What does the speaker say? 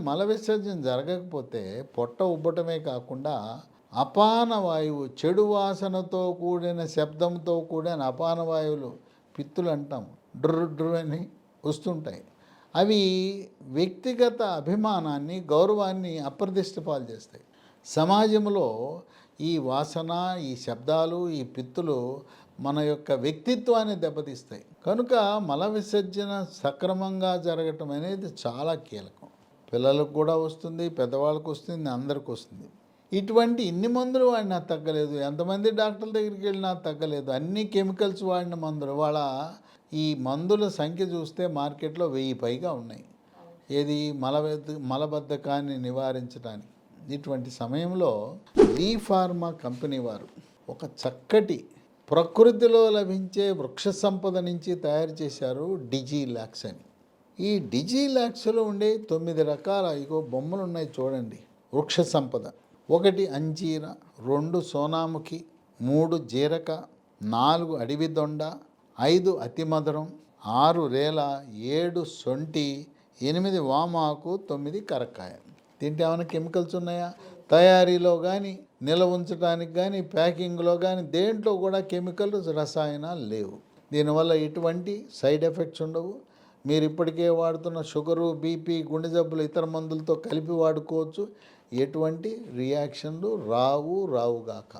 మల విసర్జన జరగకపోతే పొట్ట ఉబ్బటమే కాకుండా అపాన వాయువు చెడు వాసనతో కూడిన శబ్దంతో కూడిన అపాన వాయువులు పిత్తులు అంటాం. డ్రు డ్రు అని వస్తుంటాయి. అవి వ్యక్తిగత అభిమానాన్ని గౌరవాన్ని అప్రదిష్టపాలు చేస్తాయి. సమాజంలో ఈ వాసన ఈ శబ్దాలు ఈ పిత్తులు మన యొక్క వ్యక్తిత్వాన్ని దెబ్బతీస్తాయి. కనుక మల విసర్జన సక్రమంగా జరగటం అనేది చాలా కీలకం. పిల్లలకు కూడా వస్తుంది పెద్దవాళ్ళకు వస్తుంది అందరికి వస్తుంది. ఇటువంటి ఇన్ని మందులు వాడినా తగ్గలేదు. ఎంతమంది డాక్టర్ల దగ్గరికి వెళ్ళినా తగ్గలేదు. అన్ని కెమికల్స్ వాడిన మందులు. వాళ్ళ ఈ మందుల సంఖ్య చూస్తే మార్కెట్లో వెయ్యి పైగా ఉన్నాయి. ఏది మలబద్ధ మలబద్ధకాన్ని నివారించడానికి ఇటువంటి సమయంలో లీ ఫార్మా కంపెనీ వారు ఒక చక్కటి ప్రకృతిలో లభించే వృక్ష సంపద నుంచి తయారు చేశారు డిజీ లాక్స్ అని ఈ డిజీలాక్స్లో ఉండే తొమ్మిది రకాల ఇగో బొమ్మలు ఉన్నాయి చూడండి. వృక్ష సంపద. ఒకటి అంజీర రెండు సోనాముఖి మూడు జీరక నాలుగు అడవి దొండ ఐదు అతిమధురం ఆరు రేల ఏడు సొంటి ఎనిమిది వామాకు తొమ్మిది కరక్కాయ. దీంట్లో ఏమైనా కెమికల్స్ ఉన్నాయా? తయారీలో కానీ నిల్వ ఉంచడానికి కానీ ప్యాకింగ్లో కానీ దేంట్లో కూడా కెమికల్ రసాయనాలు లేవు. దీనివల్ల ఎటువంటి సైడ్ ఎఫెక్ట్స్ ఉండవు. మీరు ఇప్పటికే వాడుతున్న షుగరు బీపీ గుండె జబ్బులు ఇతర మందులతో కలిపి వాడుకోవచ్చు. ఎటువంటి రియాక్షన్లు రావు రావుగాక.